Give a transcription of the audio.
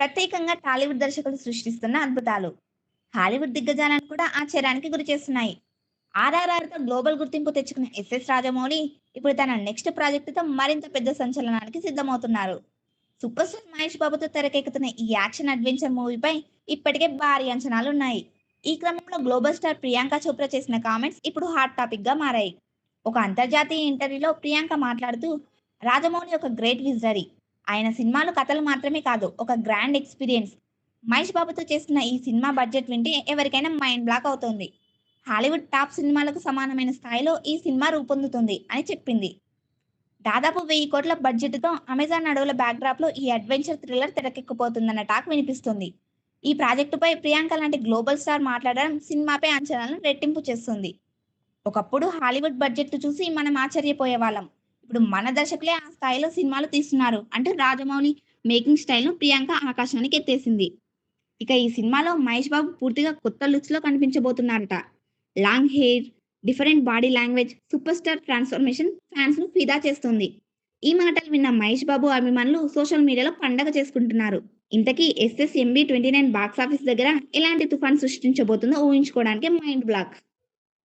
ప్రత్యేకంగా టాలీవుడ్ దర్శకులు సృష్టిస్తున్న అద్భుతాలు. హాలీవుడ్ దిగ్గజాలను కూడా ఆశ్చర్యానికి గురిచేస్తున్నాయి ఆర్ఆర్ఆర్తో గ్లోబల్ గుర్తింపు తెచ్చుకున్న ఎస్ఎస్ రాజమౌళి ఇప్పుడు తన నెక్స్ట్ ప్రాజెక్టుతో మరింత పెద్ద సంచలనానికి సిద్ధమవుతున్నారు. సూపర్ స్టార్ మహేష్ బాబుతో తెరకెక్కుతున్న ఈ యాక్షన్ అడ్వెంచర్ మూవీపై ఇప్పటికే భారీ అంచనాలు ఉన్నాయి ఈ క్రమంలో గ్లోబల్ స్టార్ ప్రియాంక చోప్రా చేసిన కామెంట్స్ ఇప్పుడు హాట్ టాపిక్గా మారాయి. ఒక అంతర్జాతీయ ఇంటర్వ్యూలో ప్రియాంక మాట్లాడుతూ రాజమౌళి ఒక గ్రేట్ విజరీ. ఆయన సినిమాలు కథలు మాత్రమే కాదు ఒక గ్రాండ్ ఎక్స్పీరియన్స్ మహేష్ బాబుతో చేస్తున్న ఈ సినిమా బడ్జెట్ వింటే ఎవరికైనా మైండ్ బ్లాక్ అవుతుంది. హాలీవుడ్ టాప్ సినిమాలకు సమానమైన స్థాయిలో ఈ సినిమా రూపొందుతుంది అని చెప్పింది. దాదాపు వెయ్యి కోట్ల బడ్జెట్తో అమెజాన్ అడవుల బ్యాక్డ్రాప్లో ఈ అడ్వెంచర్ థ్రిల్లర్ తెరకెక్కుపోతుందన్న టాక్ వినిపిస్తుంది. ఈ ప్రాజెక్టుపై ప్రియాంక లాంటి గ్లోబల్ స్టార్ మాట్లాడడం సినిమాపై అంచనాలను రెట్టింపు చేస్తుంది. ఒకప్పుడు హాలీవుడ్ బడ్జెట్ చూసి మనం ఆశ్చర్యపోయే వాళ్ళం ఇప్పుడు మన దర్శకులే ఆ స్థాయిలో సినిమాలు తీస్తున్నారు. అంటే రాజమౌళి మేకింగ్ స్టైల్ను ప్రియాంక ఆకాశానికి ఎత్తేసింది. ఇక ఈ సినిమాలో మహేష్ బాబు పూర్తిగా కొత్త లుక్స్లో కనిపించబోతున్నారట. Long hair different body language superstar transformation ఫ్యాన్స్ను ఫిదా చేస్తుంది. ఈ మాటలు విన్న మహేష్ బాబు అభిమానులు సోషల్ మీడియాలో పండగ చేసుకుంటున్నారు. ఇంతకీ SSMB twenty nine box office దగ్గర ఎలాంటి తుఫాన్ సృష్టించబోతుందో ఊహించుకోవడానికి మైండ్ బ్లాక్.